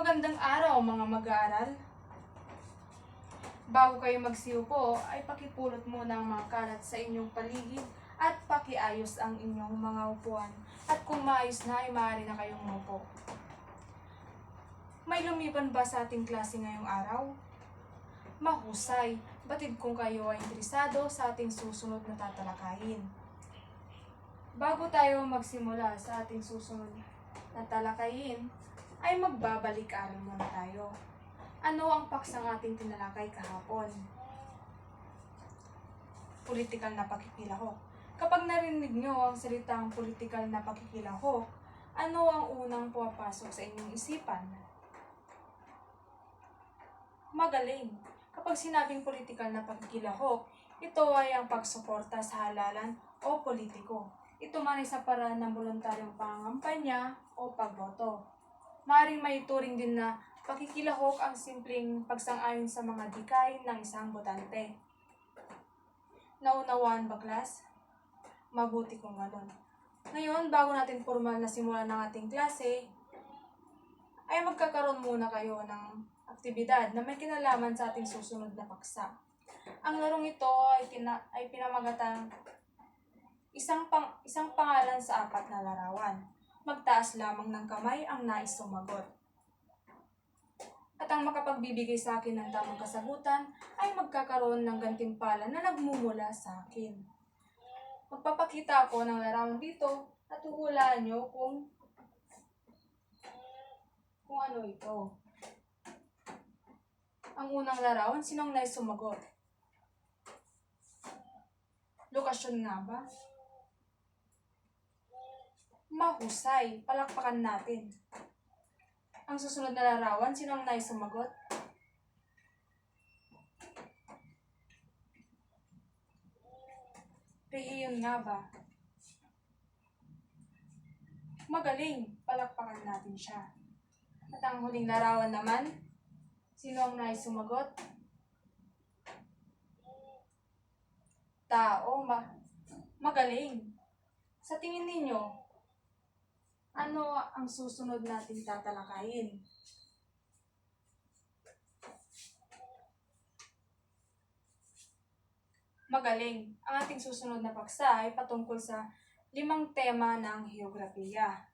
Magandang araw mga mag-aaral. Bago kayo magsiupo, ay pakipulot muna ang mga kalat sa inyong paligid at pakiayos ang inyong mga upuan. At kung maayos na, ay maaari na kayong umupo. May lumiban ba sa ating klase ngayong araw? Mahusay, batid kung kayo ay interesado sa ating susunod na tatalakayin. Bago tayo magsimula sa ating susunod na talakayin, ay magbabalik-aral muna tayo. Ano ang paksang ating tinalakay kahapon? Politikal na pakikilahok. Kapag narinig nyo ang salitang politikal na pakikilahok, ano ang unang pumapasok sa inyong isipan? Magaling. Kapag sinabing politikal na pakikilahok, ito ay ang pagsuporta sa halalan o politiko. Ito man ay sa paraan ng voluntaryong pangangampanya o pagboto. Maring may turing din na pakikilahok ang simpleng pagsang-ayon sa mga dikay ng isang botante. Naunawaan ba, class? Mabuti kung ganon. Ngayon, bago natin formal na simulan ng ating klase, ay magkakaroon muna kayo ng aktibidad na may kinalaman sa ating susunod na paksa. Ang larong ito ay, tina, ay pinamagatang isang, pang, isang pangalan sa apat na larawan. Magtaas lamang ng kamay ang nais sumagot. At ang makapagbibigay sa akin ng tamang kasagutan ay magkakaroon ng gantimpala na nagmumula sa akin. Magpapakita ako ng larawan dito at huhulaan nyo kung kung ano ito. Ang unang larawan, sinong nais sumagot? Lokasyon nga ba? Mahusay, palakpakan natin. Ang susunod na larawan, sino ang nais sumagot? Rehiyon nga ba? Magaling, palakpakan natin siya. At ang huling larawan naman, sino ang nais sumagot? Tao, ma magaling. Sa tingin ninyo, ano ang susunod nating tatalakayin? Magaling. Ang ating susunod na paksa ay patungkol sa limang tema ng heograpiya.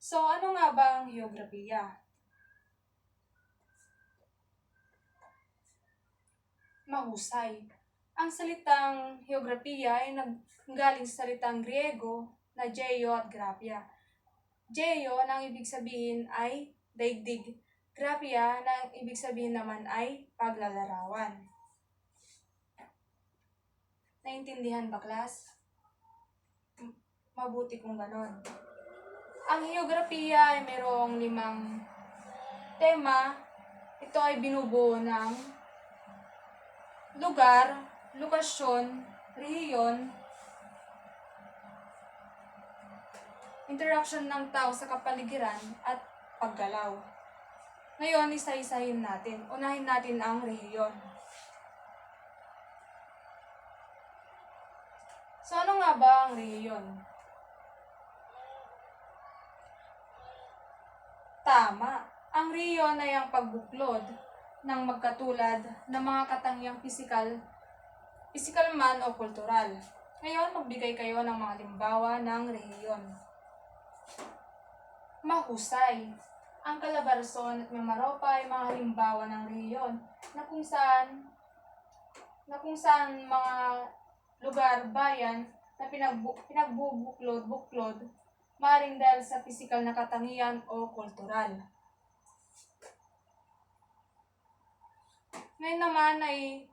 So, ano nga ba ang heograpiya? Mahusay. Ang salitang heograpiya ay nanggaling sa salitang Griego na geo at grapia. Geo na ang ibig sabihin ay daigdig. Grapia na ang ibig sabihin naman ay paglalarawan. Naintindihan ba, class? Mabuti kung ganon. Ang heograpiya ay mayroong limang tema. Ito ay binubuo ng lugar, lokasyon, rehiyon, interaction ng tao sa kapaligiran at paggalaw. Ngayon, isa-isahin natin. Unahin natin ang rehiyon. So, ano nga ba ang rehiyon? Tama. Ang rehiyon ay ang pagbuklod ng magkatulad ng mga katangiang pisikal, pisikal man o kultural. Ngayon, magbigay kayo ng mga limbawa ng rehiyon. Mahusay. Ang Calabarzon at Mimaropa ay mga halimbawa ng rehiyon na kung saan na kung saan mga lugar, bayan na pinagbu, pinagbubuklod, buklod, maaaring dahil sa pisikal na katangian o kultural. Ngayon naman ay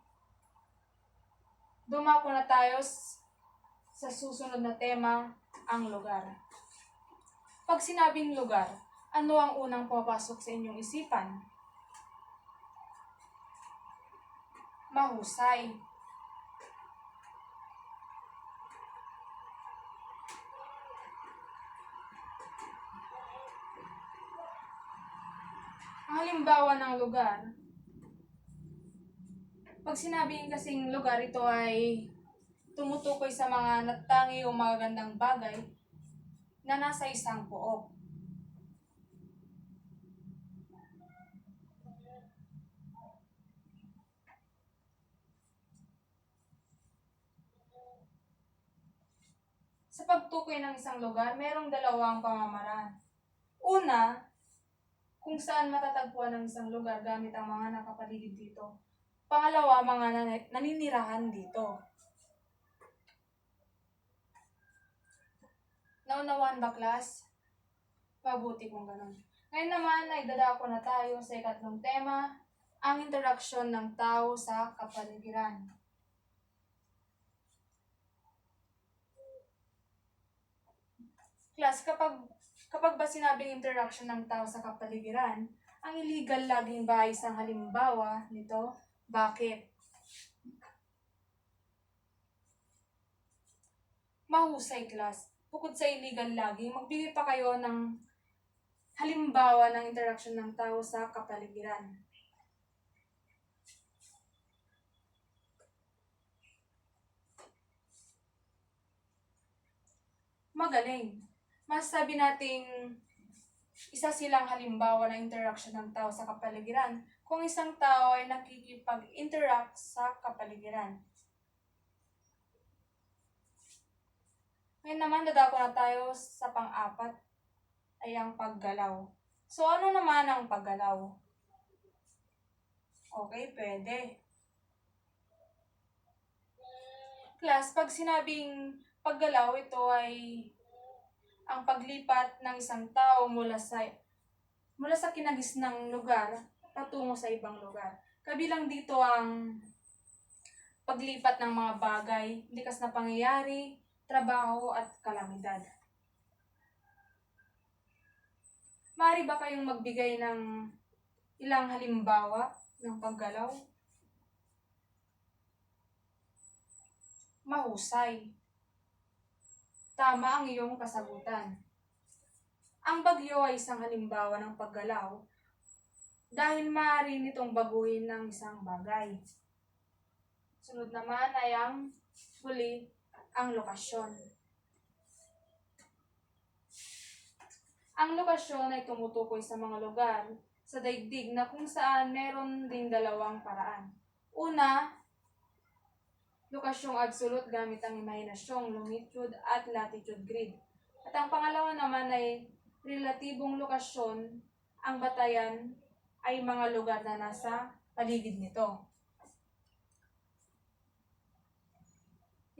dumako na tayo sa susunod na tema, ang lugar. Pag sinabing lugar, ano ang unang papasok sa inyong isipan? Mahusay. Ang halimbawa ng lugar, pag sinabing kasing lugar, ito ay tumutukoy sa mga natangi o magagandang bagay na nasa isang buok. Sa pagtukoy ng isang lugar, mayroong dalawang pamamaraan. Una, kung saan matatagpuan ang isang lugar gamit ang mga nakapaligid dito. Pangalawa, mga naninirahan dito. Naunawan ba, class? Mabuti kung ganun. Ngayon naman ay dadako na tayo sa ikatlong tema, ang interaksyon ng tao sa kapaligiran. Class, kapag, kapag ba sinabing interaction ng tao sa kapaligiran, ang illegal laging ba isang halimbawa nito? Bakit? Mahusay, class. Bukod sa illegal laging, magbigay pa kayo ng halimbawa ng interaction ng tao sa kapaligiran. Magaling. Masasabi nating isa silang halimbawa ng interaction ng tao sa kapaligiran kung isang tao ay nakikipag-interact sa kapaligiran. Ngayon naman, dadako na tayo sa pang-apat ay ang paggalaw. So, ano naman ang paggalaw? Okay, pwede. Class, pag sinabing paggalaw, ito ay ang paglipat ng isang tao mula sa mula sa kinagisnang lugar patungo sa ibang lugar. Kabilang dito ang paglipat ng mga bagay, likas na pangyayari, trabaho at kalamidad. Maaari ba kayong magbigay ng ilang halimbawa ng paggalaw? Mahusay. Tama ang iyong kasagutan. Ang bagyo ay isang halimbawa ng paggalaw dahil maaari nitong baguhin ng isang bagay. Sunod naman ay ang huli, ang lokasyon. Ang lokasyon ay tumutukoy sa mga lugar sa daigdig na kung saan meron ding dalawang paraan. Una, lokasyong absolute gamit ang imahinasyong longitude at latitude grid. At ang pangalawa naman ay relatibong lokasyon, ang batayan ay mga lugar na nasa paligid nito.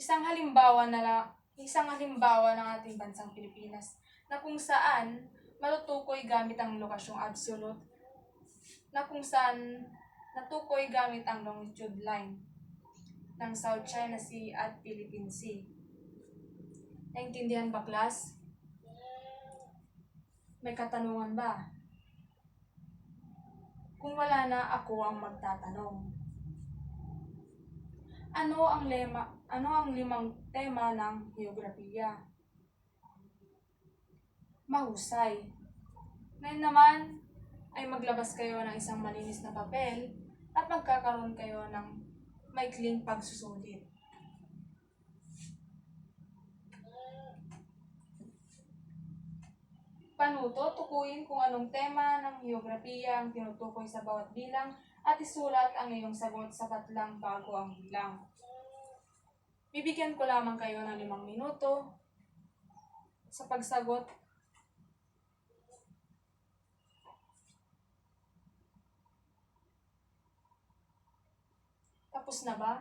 Isang halimbawa na la, isang halimbawa ng ating bansang Pilipinas na kung saan matutukoy gamit ang lokasyong absolute na kung saan natukoy gamit ang longitude line ng South China Sea at Philippine Sea. Naintindihan ba, class? May katanungan ba? Kung wala na, ako ang magtatanong. Ano ang lema, ano ang limang tema ng geografiya? Mahusay. Ngayon naman, ay maglabas kayo ng isang malinis na papel at magkakaroon kayo ng maikling pagsusulit. Panuto, tukuyin kung anong tema ng geografiya ang tinutukoy sa bawat bilang at isulat ang iyong sagot sapat lang bago ang bilang. Bibigyan ko lamang kayo ng limang minuto sa pagsagot. Tapos na ba?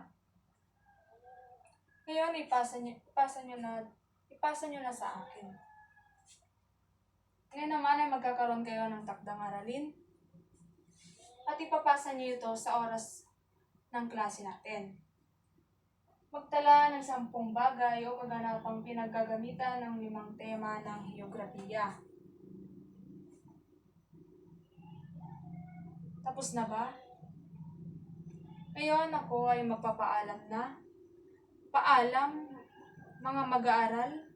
Ngayon, ipasa nyo, ipasa nyo na, ipasa nyo na sa akin. Ngayon naman ay magkakaroon kayo ng takdang aralin at ipapasa niyo ito sa oras ng klase natin. Magtala ng sampung bagay o kaganapang pinaggagamitan ng limang tema ng geografiya. Tapos na ba? Ngayon ako ay magpapaalam na. Paalam, mga mag-aaral.